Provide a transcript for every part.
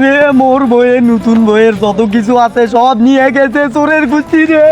রে মোর বইয়ে নতুন বইয়ের যত কিছু আছে সব নিয়ে গেছে চোরের গুচি রে।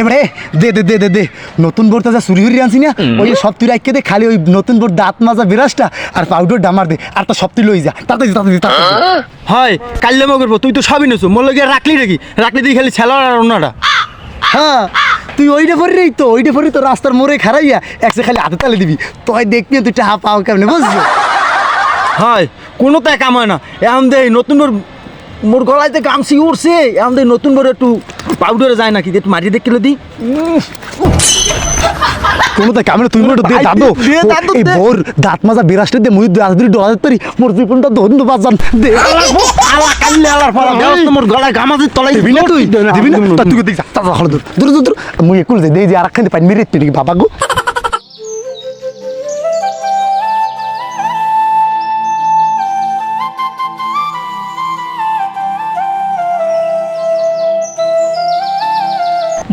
এবারে দে দে দে দে দে। নতুন বোর্ডটা যা চুরি হরি আনছি না ওই সব তুই রাখকে দে খালি ওই নতুন বোর্ড দাঁত মাজা বিরাজটা আর পাউডার ডামার দে আর তো সব তুই লই যা। তাড়াতাড়ি তাড়াতাড়ি তাড়াতাড়ি। হয় কাল্লে মো করব তুই তো সবই নেছো মোর লগে রাখলি নাকি? রাখলি তুই খালি ছেলা আর অন্যটা হ্যাঁ। তুই ওইটা রে তো ওইটা পরে তো রাস্তার মোড়ে খারাইয়া একসে খালি হাতে তালে দিবি। তোই দেখবি তুই টাহা পাও কেমনে বুঝছ হয় কোনো তাই কাম হয় না। এখন দে নতুন মোর মোর গলাইতে গামছি উঠছে এখন দে নতুন করে একটু পাউডারে যায় নাকি একটু মাটি দেখলে দি কোনো তাই কামড়ে তুমি মোটা দিয়ে দাদু এই। বোর দাঁত মাজা বিরাজটা দিয়ে মুই দাঁত ধরে ডলা তরি মোর জীবনটা ধন্যবাদ জান দে। আলা কান্নে আলার ফলা। ব্যবস্থা মোর গলায় গামাজির তলাই দিবি না তুই? দিবি না? তা তুই দেখ তা হলো দূর। দূর দূর মুই একুল দে দেই যে আর খাইতে পানি মেরে তুই বাবা গো।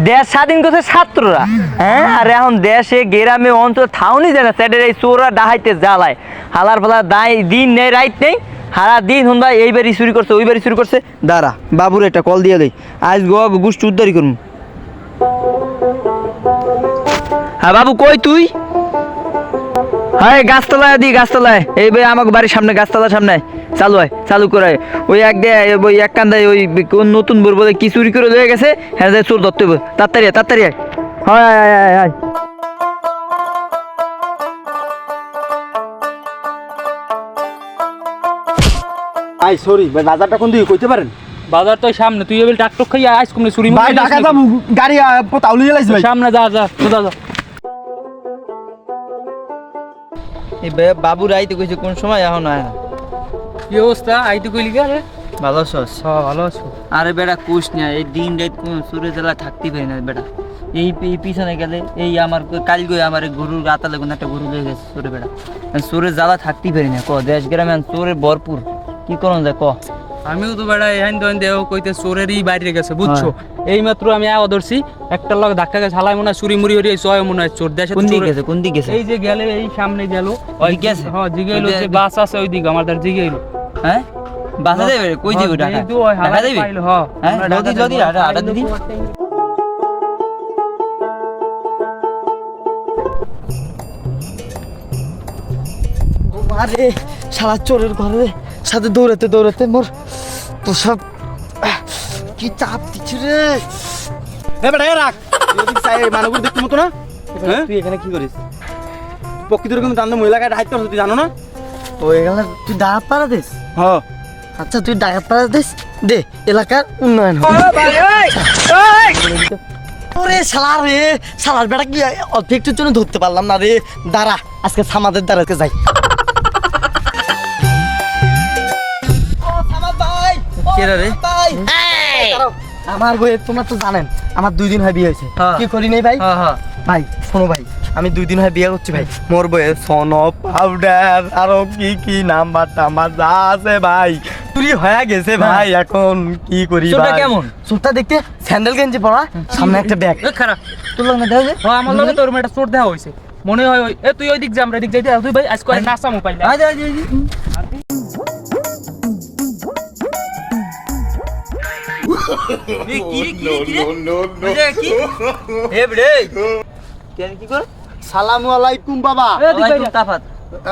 দেশ স্বাধীন করছে ছাত্ররা। হ্যাঁ? আর এখন দেশে, গ্রামে, অঞ্চল থাউনি যায় না স্যাটের এই চোরা ডাহাইতে জ্বালায়। হালার ফালার দায়, দিন নেই রাইট নেই। হারা দিন হুন্দা এই বাড়ি চুরি করছে ওইবারই চুরি করছে। দাঁড়া, বাবুর একটা কল দিয়ে দেয় আজ গো গোষ্ঠী উদ্ধারি করুন। হ্যাঁ বাবু, কই তুই? হ্যাঁ গাছতলায় দি গাছতলায়। এই ভাই আমাকে বাড়ির সামনে গাছতলার সামনে। চালু হয় চালু করে ওই এক দে ওই এক কান্দায় ওই কোন নতুন বোর বলে কি চুরি করে লয়ে গেছে হ্যাঁ যে চোর ধরতে হবে। তাড়াতাড়ি তাড়াতাড়ি আয়। হয় আয় আয় আয় আয় আই সরি বাজারটা কোন দিকে কইতে পারেন? বাজার তো সামনে তুই এবার ডাক্তার খাই আইস কমনে চুরি ভাই ঢাকা গাড়ি তাউলি লাইছি ভাই। সামনে যা যা সোজা যা। এই ভাই বাবু রাইতে কইছে কোন সময় এখন আয় কি অবস্থা? আইতে কইলি কে ভালো আছস হ্যাঁ ভালো আছো। আরে বেটা কুস না এই দিন রাত কোন সুরে জেলা থাকতে পারি না বেটা। এই পিছনে গেলে এই আমার কাল গই আমার গরুর গাতা লাগুন একটা গরু লেগে গেছে সুরে বেটা। সুরে জ্বালা থাকতে পারি না ক? দেশ গ্রামে সুরে ভরপুর। কি করুন যায় ক? আমিও তো বেড়া এহান দন দেহ কইতে চোরেরই বাইরে গেছে বুঝছ? এই মাত্র আমি আওয়া ধরছি একটা লোক ধাক্কা গেছে হালাই মনে হয় চুরি মুড়ি হরি জয় মনে হয় চোর। দেশে কোন দিকে গেছে কোন দিকে গেছে? এই যে গেলে এই সামনে গেল। ওই গেছে? হ্যাঁ জিগাইলো ওই যে বাস আছে ওই দিকে আমার তার জিগাইলো হ্যাঁ? বাসা দেবে কই দিবি হ্যাঁ, ওই হালাই দিবি? হ্যাঁ। হ্যাঁ যদি যদি আটা আটা দিদি আরে সারা চোরের ঘরে সাথে দৌড়াতে দৌড়াতে মোর তো সব আহ, কি চাপ দিচ্ছে রে? রাখ। এদিক সাই মানুষ দেখতে মতো না? হ্যাঁ? তুই এখানে কি করিস? প্রকৃতির কিন্তু দান্দ তুই জানো না? ওই গেলে তুই ডাকাত পাড়া দিস হ্যাঁ আচ্ছা তুই ডাকাত পাড়া দিস দে এলাকার উন্নয়ন ওরে শালা রে শালার বেটা কি অল্প একটুর জন্য ধরতে পারলাম না রে। দাঁড়া আজকে সামাদের দ্বারা যাই। কেরা রে আমার বই তোমার তো জানেন আমার দুই দিন হয় বিয়ে হয়েছে। হ্যাঁ। কি করি নাই ভাই? হ্যাঁ হ্যাঁ। ভাই শোনো ভাই আমি দুই দিন হয় বিয়ে করছি ভাই। মোর বইয়ে সন পাউডার আরও কি কি নাম্বার টাম্বার যা আছে ভাই। চুরি হয়ে গেছে ভাই এখন কি করি ভাই? কেমন? চোরটা দেখতে স্যান্ডেল গেঞ্জি পরা সামনে একটা ব্যাগ খারাপ তোর দেওয়া যে হ্যাঁ আমার লগে তোর একটা চোর দেওয়া হয়েছে। মনে হয় ওই এ তুই ওই দিক যা আমরা এদিক যাইতে তুই ভাই আজ করে নাচা মোবাইল আয় আয় সালামু আলাইকুম বাবা।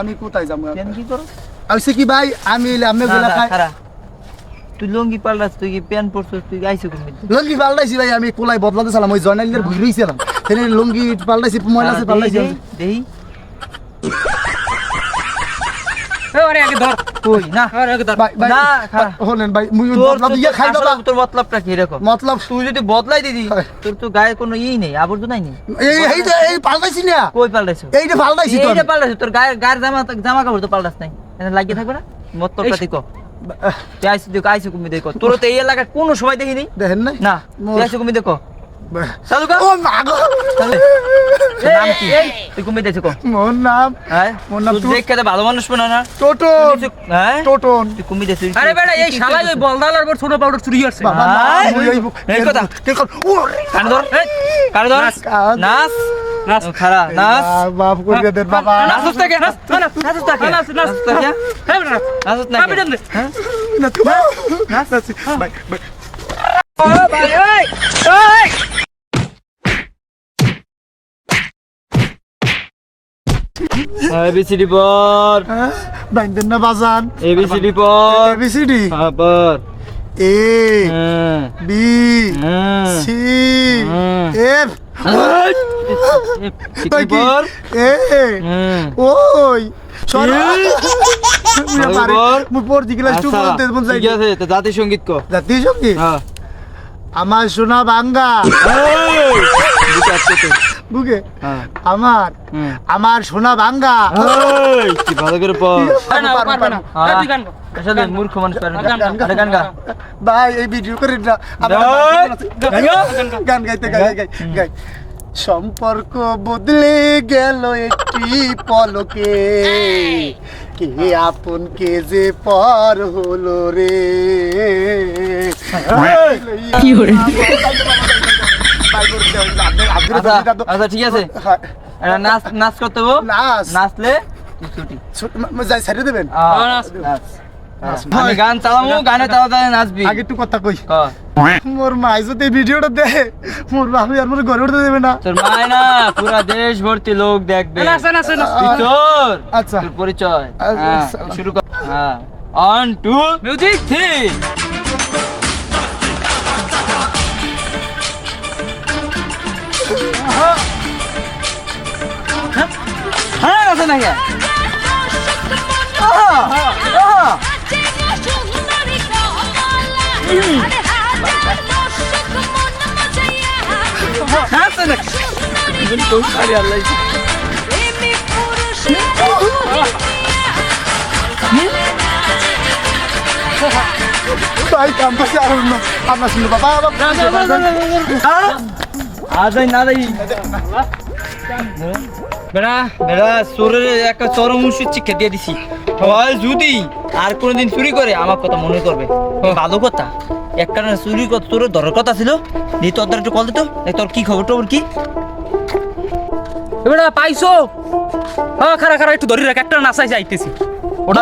আমি কোথায় যাব কি কর? আইছে কি ভাই? আমি আমি গেলা খাই। তুই লঙ্গি পাল্টাস তুই কি প্যান্ট পরছিস তুই আইছো কোন লুঙ্গি পাল্টাইছি ভাই আমি কোলাই বদলাতে ছিলাম ওই জয়নালিদের ঘুরে রইছিলাম সেখানে লুঙ্গি পাল্টাইছি ময়লা আছে পাল্টাইছি। দেই এ আগে ধর। কই? না ভাই ভাই না, হলেন ভাই মুই বদলা দিয়ে খাই বাবা। তোর মতলবটা কি এরকম? মতলব তুই যদি বদলাই দিদি তোর তো গায়ে কোনো ই নেই আবর্জনাই নেই। এই এই এই পাল্টাইছি না। কই পাল্টাইছো? এইটা পাল্টাইছি তো এইটা পাল্টাইছো তোর গায়ের গায়ের জামা জামা কাপড় তো পাল্টাস নাই। এনে লাগিয়ে থাকবে না? মতলবটা তুই আইসি দেখো আইসি কুমি দেখো। তোর তো এই এলাকায় কোনো সময় দেখিনি? দেখেন নাই? না তুই আইসি কুমি দেখো। চালু কর ও মা গো নাম কি তুই কুমি দেখছ কো মোর নাম হ্যাঁ মোর নাম তুই টু- দেখে তো ভালো মানুষ মনে না টোটন হ্যাঁ টোটন তুই কুমি দেখছিস আরে বেটা এই শালা ওই বলদালার পর ছোট পাউডার চুরি করছে বাবা না ওই এই কথা। কে কর ও কানে ধর কানে ধর। কান। নাচ নাচ খারা নাচ মাফ করে দেন বাবা নাচুস তাকে নাচ নাচ নাচুস তাকে নাচ নাচুস তাকে এই বেটা নাচুস না নাকি পিটন দে নাচ নাচ ভাই ভাই এবিসিডি পর। বাইন্দেন না বাজান। এবিসিডি পর। এবিসিডি হ্যাঁ পর। এ হ্যাঁ। বি হ্যাঁ। সি। এফ। পর। এ হ্যাঁ। ওই আচ্ছা, জাতীয় সংগীত কো। জাতীয় সংগীত হ্যাঁ। আমার সোনা বাঙ্গা তো বুকে? হ্যাঁ। আমার। আমার সোনা বাঙ্গা এই, কি ভালো করে গান মূর্খ মানুষ গান গা। আরে গান গা। ভাই এই ভিডিও করে না। গান। গাইতে গাই গাই গাই। সম্পর্ক বদলে গেল একটি পলকে। কে আপন কে যে পর হলো রে। আচ্ছা আচ্ছা ঠিক আছে। এটা নাচ নাচ করতে হব। নাচলে যাই ছাড়িয়ে দেবেন? হ্যাঁ, ও, নাচ। নাচ। আমি গান চালামু গানে চালা চালা নাচবি। আগে একটু কথা কই। হ্যাঁ। মোর মাই যদি ভিডিওটা দে মোর বাবু আর মোর ঘরে উঠতে দেবে না। তোর না পুরা দেশ ভর্তি লোক দেখবে। তোর। আচ্ছা। তোর পরিচয়। হ্যাঁ। শুরু কর। হ্যাঁ। ওয়ান টু মিউজিক থ্রি আছে না কে আছে না তো আল্লাহ ভাই কাম পাশে আর না আপনার শুনলো বাবা আদাই না দাই বেড়া বেড়া চোরের একটা চরম উচিত শিক্ষা দিয়ে দিছি হয় যদি আর কোনোদিন চুরি করে আমার কথা মনে করবে ভালো কথা এক কারণে চুরি কত তোর ধরার কথা ছিল দিয়ে তোর দ্বারা একটু কল দিত তোর কি খবর টবর কি এবারে পাইছো হ্যাঁ খারা খারা একটু ধরে রাখ একটা নাচাই যাইতেছি ওটা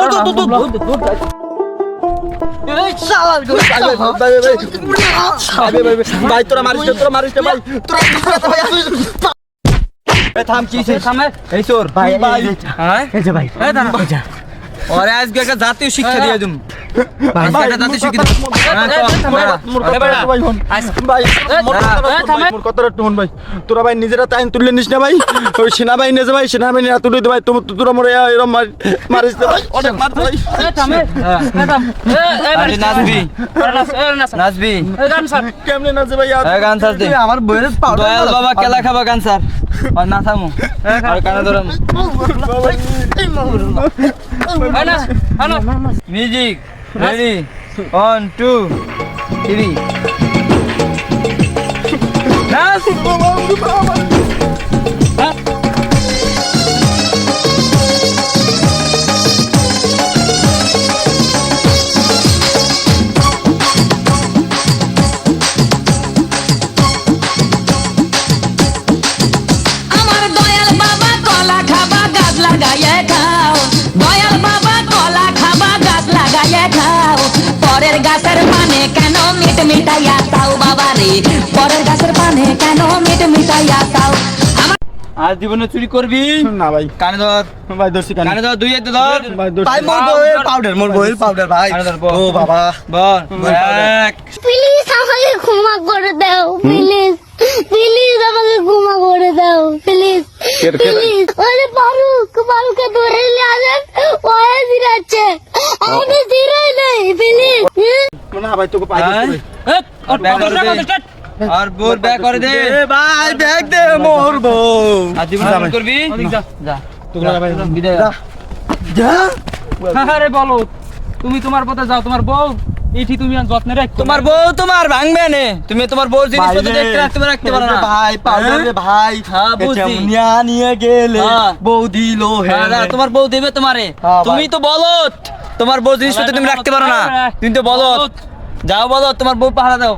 ভাই তোরা মারিস তোরা মারিস ভাই তোরা থাম কি? সামনে এই চোর ভাই ভাই। হ্যাঁ এই দাঁড়া ওরে আজকে একটা জাতীয় শিক্ষা দিয়ে দিম আজকে একটা জাতীয় শিক্ষা দিয়ে এই, এই। দাঁড়া। একটু ভাই। ভাই, দাঁড়া। এই, একটু। ভাই, ভাই। তোরা ভাই নিজেরা টাইম তুললে নিস না ভাই ওই সেনাবাহিনী ভাই সেনাবাহিনী তুলে ভাই তোম- তোরা মরে মারিস ভাই অনেক মার ভাই এই। এই এই এই নাচবি এই নাচবি এই কেমনে নাচে ভাই আমার বইয়ের দয়াল বাবা কেলা খাবা গান স্যার আর না থামু। আর কানে ধরাম music ready one two three পরের গাছের পানে কেন মিট মিটাইয়া তাও বাবা রে পরের গাছের পানে কেন মিট মিটাইয়া তাও? আর জীবনে চুরি করবি? না ভাই। কানে ধর। ভাই দর্শি কানে। কানে ধর দুই হাতে ধর। ভাই মোর বইয়ের পাউডার মোর বইয়ের পাউডার ভাই। ধর ও বাবা বল। এক। প্লিজ আমাকে ক্ষমা করে দাও প্লিজ। প্লিজ আমাকে ক্ষমা করে দাও প্লিজ প্লিজ ওরে ফারুক ধরে নিয়ে আসেন ওয়ে নেই প্লিজ না ভাই তোকে পাই হ্যাঁ? আর বোর ব্যাক করে দে। এ ভাই ব্যাগ দে মোর বউ জীবনে করবি? যা। যা। তোকে ভাই বিদায় যা। যা। আরে বলো। তুমি তোমার পথে যাও তোমার বউ এইটি তুমি আর যত্নে রাখো তোমার বউ তোমার ভাঙবে নে। তুমি তোমার বউ দেখতে রাখতে পারো রাখতে পারো না ভাই পাউডার ভাই হ্যাঁ, বুঝছি। এটা নিয়ে গেলে। বউ দিল হ্যাঁ, তোমার বউ দেবে তোমারে। তুমি তো বলত তোমার বউ জিনিসপত্র তুমি রাখতে পারো না। তুমি তো বলত যাও বলো তোমার বউ পাহারা দাও।